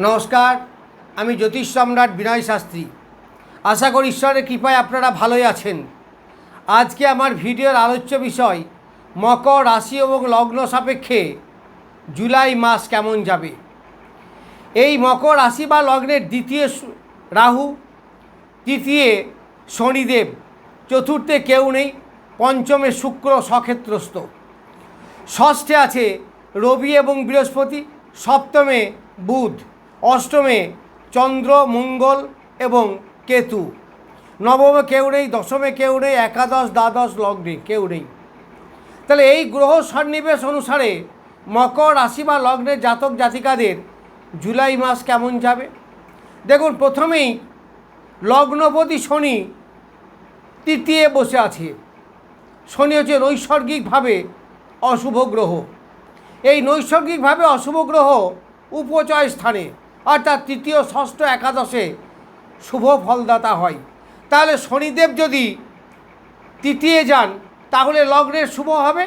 নমস্কার, আমি জ্যোতিষ সম্রাট বিনয় শাস্ত্রী। আশা করি ঈশ্বরের কৃপায় আপনারা ভালোই আছেন। আজকে আমার ভিডিওর আলোচ্য বিষয়, মকর রাশি এবং লগ্ন সাপেক্ষে জুলাই মাস কেমন যাবে? এই মকর রাশি বা লগ্নের দ্বিতীয় রাহু, তৃতীয় শনিদেব, চতুর্থে কেউ নেই, পঞ্চমে শুক্র সক্ষেত্রস্থ। ষষ্ঠে আছে রবি এবং বৃহস্পতি, সপ্তমে বুধ। অষ্টমে চন্দ্র, মঙ্গল এবং কেতু। নবমে কেউ নেই, দশমে কেউ নেই, একাদশ, দ্বাদশ, লগ্নে কেউ নেই। তাহলে এই গ্রহ সন্নিবেশ অনুসারে মকর রাশি বা লগ্নের জাতক জাতিকাদের জুলাই মাস কেমন যাবে? দেখুন, প্রথমেই লগ্নপতি শনি তৃতীয় বসে আছে। শনি হচ্ছে নৈসর্গিকভাবে অশুভ গ্রহ। এই নৈসর্গিকভাবে অশুভ গ্রহ উপচয় স্থানে। অর্থাৎ তৃতীয়, ষষ্ঠ একাদশে শুভ ফলদাতা হয়। তাহলে শনিদেব যদি তৃতীয় যান, তাহলে লগ্নের শুভ হবে।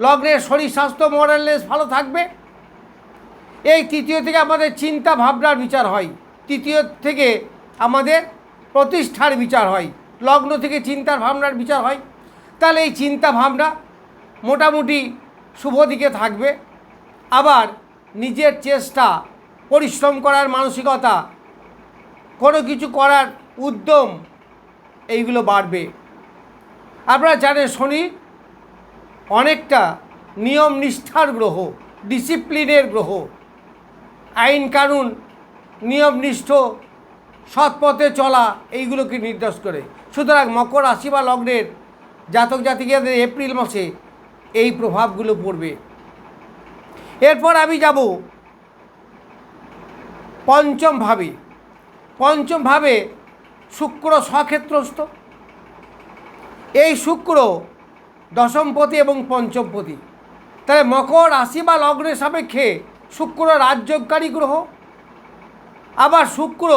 লগ্নের শরীর স্বাস্থ্য মোরালনেস ভালো থাকবে। এই তৃতীয় থেকে আমাদের চিন্তা ভাবনার বিচার হয়। তৃতীয় থেকে আমাদের প্রতিষ্ঠার বিচার হয়। লগ্ন থেকে চিন্তার ভাবনার বিচার হয়। তাহলে এই চিন্তা ভাবনা মোটামুটি শুভ দিকে থাকবে। আবার নিজের চেষ্টা পরিশ্রম করার মানসিকতা, কোনো কিছু করার উদ্যম, এইগুলো বাড়বে। আপনারা জানেন শনি অনেকটা নিয়ম নিষ্ঠার গ্রহ, ডিসিপ্লিনের গ্রহ। আইন কানুন নিয়মনিষ্ঠ সৎ পথে চলা, এইগুলোকে নির্দেশ করে। সুতরাং মকর রাশি বা লগ্নের জাতক জাতিকাদের এপ্রিল মাসে এই প্রভাবগুলো পড়বে। এরপর আমি যাব পঞ্চম ভাবে। পঞ্চম ভাবে শুক্র স্বক্ষেত্রস্থ। এই শুক্র দশমপতি এবং পঞ্চমপতি। তাহলে মকর রাশি বা লগ্নের সাপেক্ষে শুক্র রাজ্যকারী গ্রহ। আবার শুক্র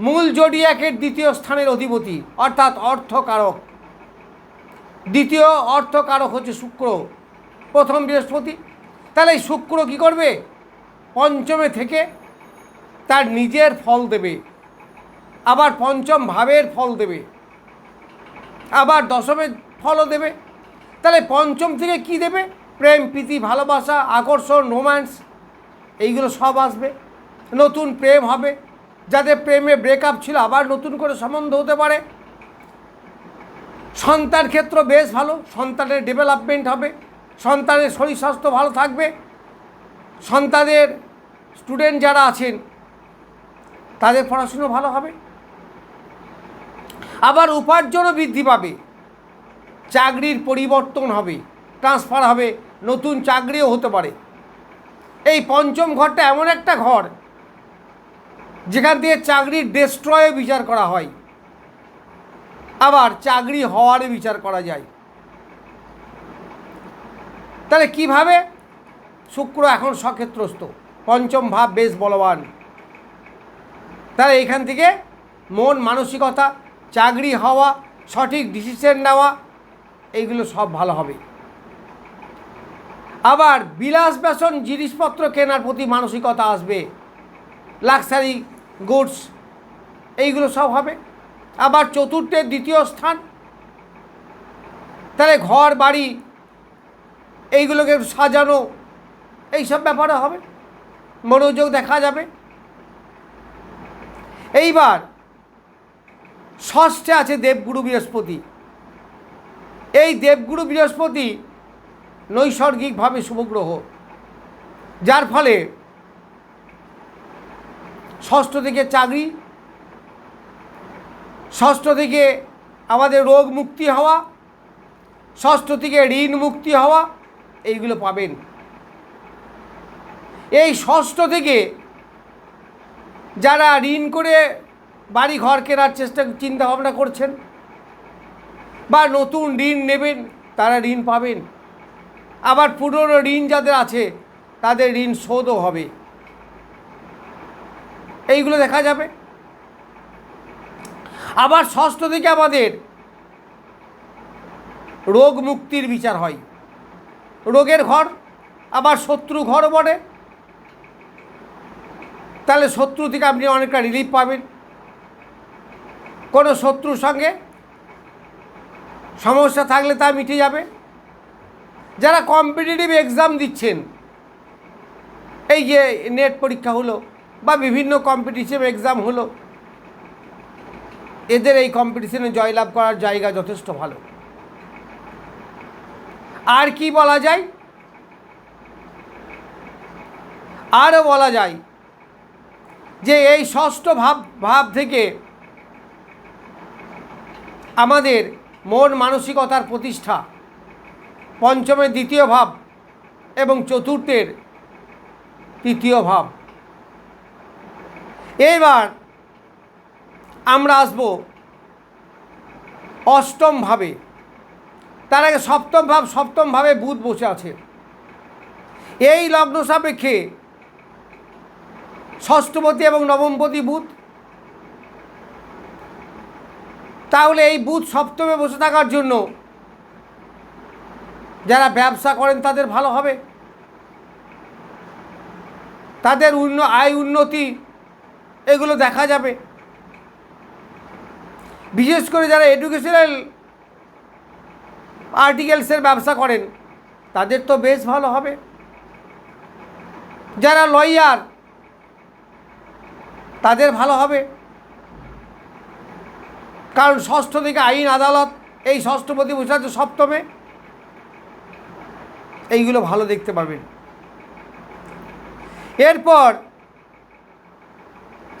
মূল জডিয়াকের দ্বিতীয় স্থানের অধিপতি, অর্থাৎ অর্থকারক। দ্বিতীয় অর্থকারক হচ্ছে শুক্র, প্রথম বৃহস্পতি। তাহলে এই শুক্র কী করবে? পঞ্চমে থেকে তার নিজের ফল দেবে, আবার পঞ্চম ভাবের ফল দেবে, আবার দশমের ফলও দেবে। তাহলে পঞ্চম থেকে কি দেবে? প্রেম, প্রীতি, ভালোবাসা, আকর্ষণ রোম্যান্স এইগুলো সব আসবে। নতুন প্রেম হবে। যাদের প্রেমে ব্রেকআপ ছিল, আবার নতুন করে সম্বন্ধ হতে পারে। সন্তান ক্ষেত্র বেশ ভালো, সন্তানের ডেভেলপমেন্ট হবে। সন্তানের শরীর স্বাস্থ্য ভালো থাকবে। সন্তানের স্টুডেন্ট যারা আছেন তাদের পড়াশুনো ভালো হবে? আবার উপার্জনও বৃদ্ধি পাবে। চাকরির পরিবর্তন হবে ট্রান্সফার হবে, নতুন চাকরিও হতে পারে। এই পঞ্চম ঘরটা এমন একটা ঘর, যেখান থেকে চাকরির ডেস্ট্রয়ে বিচার করা হয়। আবার চাকরি হওয়ারও বিচার করা যায়। তাহলে কীভাবে? শুক্র এখন সক্ষেত্রস্থ। পঞ্চম ভাব বেশ বলবান। এখান থেকে মন, মানসিকতা, চাকরি হওয়া, সঠিক ডিসিশন নেওয়া, এইগুলো সব ভালো হবে। আবার বিলাস বেসন জিনিসপত্র কেনার প্রতি মানসিকতা আসবে। লাক্সারি গুডস এইগুলো সব হবে। আবার চতুর্থের দ্বিতীয় স্থান। তাহলে ঘর, বাড়ি, এইগুলোকে সাজানো, এইসব ব্যাপারে হবে। মনোযোগ দেখা যাবে। এইবার ষষ্ঠে আছে দেবগুরু বৃহস্পতি। এই দেবগুরু বৃহস্পতি নৈসর্গিকভাবে শুভগ্রহ। যার ফলে ষষ্ঠ থেকে চাকরি, ষষ্ঠ থেকে আমাদের রোগ মুক্তি হওয়া, ষষ্ঠ থেকে ঋণ মুক্তি হওয়া, এইগুলো পাবেন। এই ষষ্ঠ থেকে যারা ঋণ করে বাড়ি ঘর কেনার চেষ্টা, চিন্তা ভাবনা করছেন বা নতুন ঋণ নেবেন, তারা ঋণ পাবেন। আবার পুরনো ঋণ যাদের আছে, তাদের ঋণ শোধও হবে। এইগুলো দেখা যাবে। আবার ষষ্ঠ থেকে আমাদের রোগ মুক্তির বিচার হয়। রোগের ঘর, আবার শত্রু ঘর বটে। তাহলে শত্রু থেকে আপনি অনেকটা রিলিফ পাবেন। কোনো শত্রুর সঙ্গে সমস্যা থাকলে তা মিটে যাবে। যারা কম্পিটিটিভ এক্সাম দিচ্ছেন, এই যে নেট পরীক্ষা হলো বা বিভিন্ন কম্পিটিটিভ এক্সাম হলো, এদের এই কম্পিটিশনে জয়লাভ করার জায়গা যথেষ্ট ভালো। আর কি বলা যায়? আরও বলা যায় যে এই ষষ্ঠ ভাব ভাব থেকে আমাদের মন মানসিকতার প্রতিষ্ঠা, পঞ্চমের দ্বিতীয় ভাব এবং চতুর্থের তৃতীয় ভাব। এবার আমরা আসব অষ্টম ভাবে। তার আগে সপ্তম ভাব, সপ্তম ভাবে বুধ বসে আছে। এই লগ্ন সাপেক্ষে ষষ্ঠপতি এবং নবমপতি বুধ। তাহলে এই বুধ সপ্তমে বসে থাকার জন্য যারা ব্যবসা করেন তাদের ভালো হবে। তাদের উন্ন, আয় উন্নতি এগুলো দেখা যাবে। বিশেষ করে যারা এডুকেশনাল আর্টিকেলসের ব্যবসা করেন, তাদের তো বেশ ভালো হবে। যারা লয়ার তাদের ভালো হবে। কারণ ষষ্ঠ থেকে আইন আদালত, এই ষষ্ঠপতি বসে আছে সপ্তমে। এইগুলো ভালো দেখতে পারবেন। এরপর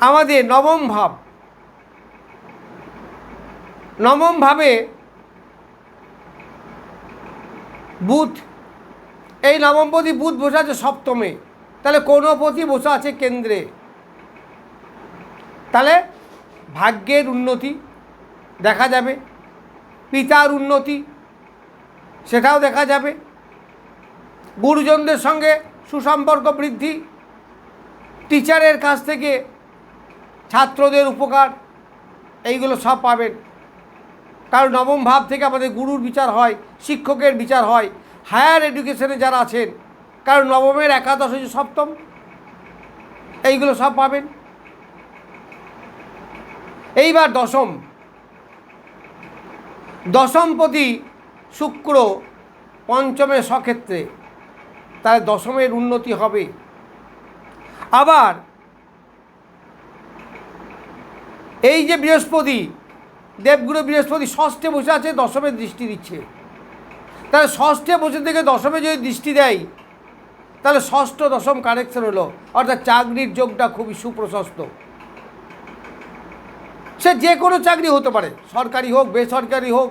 আমাদের নবম ভাব। নবম ভাবে বুধ, এই নবমপতি বুধ বসে আছে সপ্তমে। তাহলে কোনো পতি বসে আছে কেন্দ্রে। তাহলে ভাগ্যের উন্নতি দেখা যাবে, পিতার উন্নতি সেটাও দেখা যাবে। গুরুজনদের সঙ্গে সুসম্পর্ক বৃদ্ধি, টিচারের কাছ থেকে ছাত্রদের উপকার, এইগুলো সব পাবেন। কারণ নবম ভাব থেকে আমাদের গুরুর বিচার হয়, শিক্ষকের বিচার হয়, হায়ার এডুকেশনে যারা আছেন, কারণ নবমের একাদশ হচ্ছে সপ্তম, এইগুলো সব পাবেন। এইবার দশম। দশমপতি শুক্র পঞ্চমে সক্ষেত্রে তাহলে দশমের উন্নতি হবে। আবার এই যে বৃহস্পতি, দেবগুরু বৃহস্পতি ষষ্ঠে বসে আছে, দশমে দৃষ্টি দিচ্ছে। তাহলে ষষ্ঠে বসে থেকে দশমে যদি দৃষ্টি দেয়, তাহলে ষষ্ঠ দশম কানেকশন হলো। অর্থাৎ চাকরির যোগটা খুবই সুপ্রশস্ত। সে যে কোনো চাকরি হতে পারে, সরকারি হোক, বেসরকারি হোক।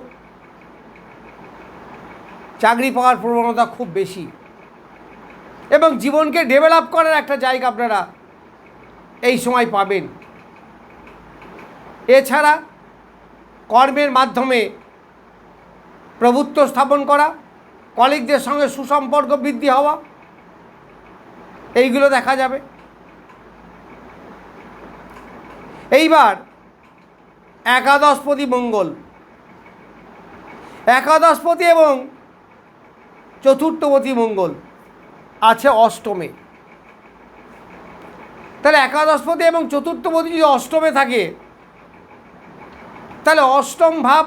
চাকরি পাওয়ার প্রবণতা খুব বেশি। এবং জীবনকে ডেভেলপ করার একটা জায়গা আপনারা এই সময় পাবেন। এছাড়া কর্মের মাধ্যমে প্রভুত্ব স্থাপন করা, কলিগদের সঙ্গে সুসম্পর্ক বৃদ্ধি হওয়া, এইগুলো দেখা যাবে। এইবার একাদশপতি মঙ্গল। একাদশপতি এবং চতুর্থপতি মঙ্গল আছে অষ্টমে। তাহলে একাদশপতি এবং চতুর্থপতি যদি অষ্টমে থাকে, তাহলে অষ্টম ভাব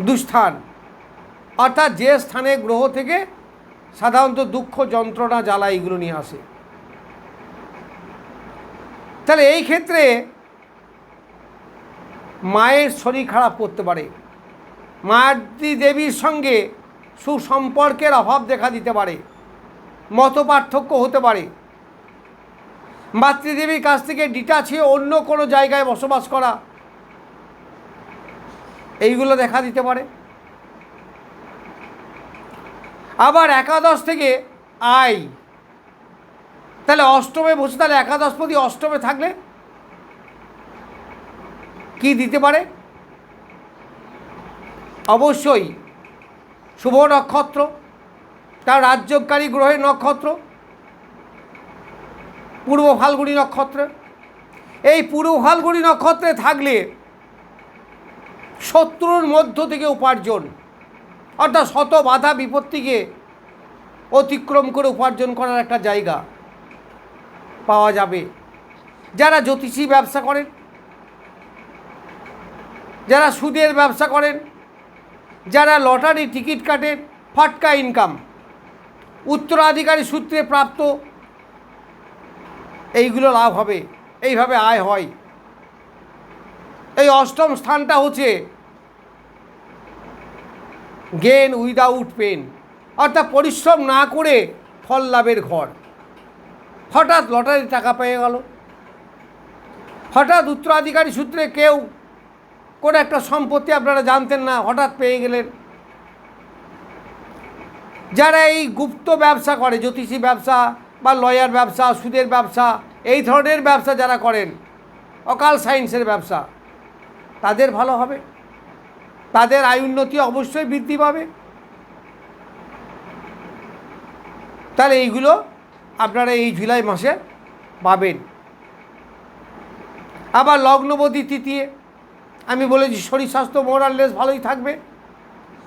দুস্থান। অর্থাৎ যে স্থানে গ্রহ থেকে সাধারণত দুঃখ যন্ত্রণা, জ্বালা এইগুলো নিয়ে আসে। তাহলে এই ক্ষেত্রে মায়ের শরীর খারাপ করতে পারে। মাতৃ দেবীর সঙ্গে সুসম্পর্কের অভাব দেখা দিতে পারে। মত পার্থক্য হতে পারে। মাতৃদেবীর কাছ থেকে ডিটাচ হয়ে অন্য কোনো জায়গায় বসবাস করা, এইগুলো দেখা দিতে পারে। আবার একাদশ থেকে আয়। তাহলে অষ্টমে বসে, তাহলে একাদশপতি অষ্টমে থাকলে কি দিতে পারে? অবশ্যই শুভ নক্ষত্র, তার রাজ্যকারী গ্রহের নক্ষত্র, পূর্ব ফাল্গুনি নক্ষত্র এই পূর্ব ফাল্গুনি নক্ষত্রে থাকলে শত্রুর মধ্য থেকে উপার্জন, অর্থাৎ শত বাধা বিপত্তিকে অতিক্রম করে উপার্জন করার একটা জায়গা পাওয়া যাবে। যারা জ্যোতিষী ব্যবসা করেন যারা সুদের ব্যবসা করেন, যারা লটারি টিকিট কাটেন ফাটকা ইনকাম উত্তরাধিকারী সূত্রে প্রাপ্ত, এইগুলো লাভ হবে, এইভাবে আয় হয়। এই অষ্টম স্থানটা হচ্ছে গেন উইদাউট পেন অর্থাৎ পরিশ্রম না করে ফল লাভের ঘর। হঠাৎ লটারি টাকা পেয়ে গেল। হঠাৎ উত্তরাধিকারী সূত্রে কেউ কোনো একটা সম্পত্তি আপনারা জানতেন না, হঠাৎ পেয়ে গেলেন। যারা এই গুপ্ত ব্যবসা করে, জ্যোতিষী ব্যবসা বা লয়ার ব্যবসা, সুদের ব্যবসা, এই ধরনের ব্যবসা যারা করেন, অকাল সায়েন্সের ব্যবসা, তাদের ভালো হবে। তাদের আয় উন্নতি অবশ্যই বৃদ্ধি পাবে। তাহলে এইগুলো আপনারা এই জুলাই মাসে পাবেন। আবার লগ্নবতী তৃতীয় আমি বলেছি, শরীর স্বাস্থ্য মোরাললেস ভালোই থাকবে।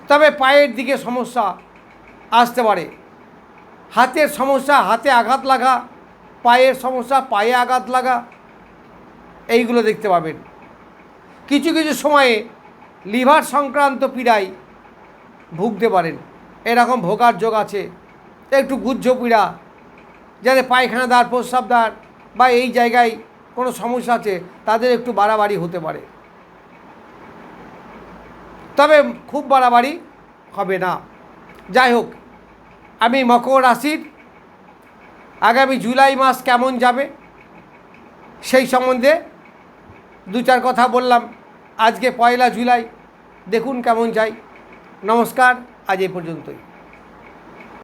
তবে পায়ের দিকে সমস্যা আসতে পারে। হাতের সমস্যা, হাতে আঘাত লাগা, পায়ের সমস্যা, পায়ে আঘাত লাগা, এইগুলো দেখতে পাবেন। কিছু কিছু সময়ে লিভার সংক্রান্ত পীড়ায় ভুগতে পারেন। এরকম ভোগার যোগ আছে। একটু গুজ্জ পীড়া, যাতে পায়খানা দ্বার, প্রস্রাব দ্বার বা এই জায়গায় কোনো সমস্যা আছে, তাদের একটু বাড়াবাড়ি হতে পারে। তবে খুব বাড়াবাড়ি হবে না। যাই হোক, আমি মকর রাশির আগামী জুলাই মাস কেমন যাবে সেই সম্বন্ধে দু চার কথা বললাম। আজকে পয়লা জুলাই, দেখুন কেমন যাই নমস্কার, আজ এই পর্যন্তই।